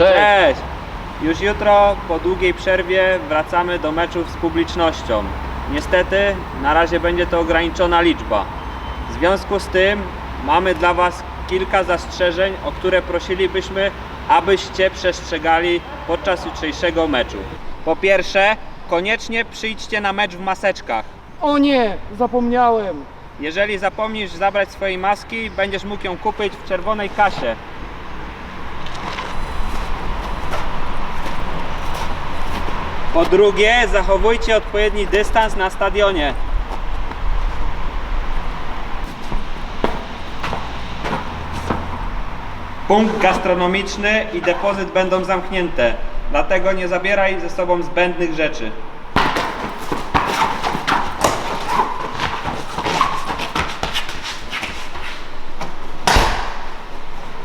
Cześć! Już jutro po długiej przerwie wracamy do meczów z publicznością. Niestety na razie będzie to ograniczona liczba. W związku z tym mamy dla Was kilka zastrzeżeń, o które prosilibyśmy, abyście przestrzegali podczas jutrzejszego meczu. Po pierwsze, koniecznie przyjdźcie na mecz w maseczkach. O nie, zapomniałem. Jeżeli zapomnisz zabrać swojej maski, będziesz mógł ją kupić w czerwonej kasie. Po drugie, zachowujcie odpowiedni dystans na stadionie. Punkt gastronomiczny i depozyt będą zamknięte, dlatego nie zabieraj ze sobą zbędnych rzeczy.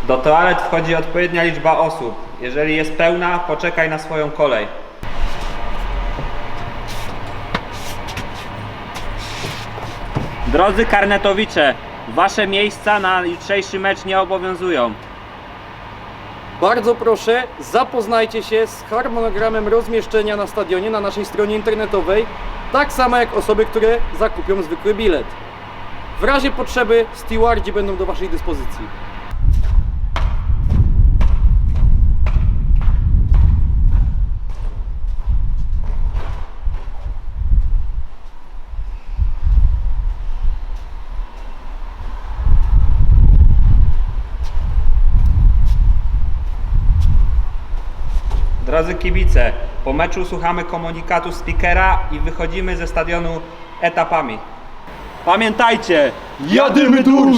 Do toalet wchodzi odpowiednia liczba osób. Jeżeli jest pełna, poczekaj na swoją kolej. Drodzy karnetowicze, wasze miejsca na jutrzejszy mecz nie obowiązują. Bardzo proszę, zapoznajcie się z harmonogramem rozmieszczenia na stadionie na naszej stronie internetowej, tak samo jak osoby, które zakupią zwykły bilet. W razie potrzeby stewardzi będą do Waszej dyspozycji. Drodzy kibice, po meczu słuchamy komunikatu speakera i wychodzimy ze stadionu etapami. Pamiętajcie, Jadymy tuż!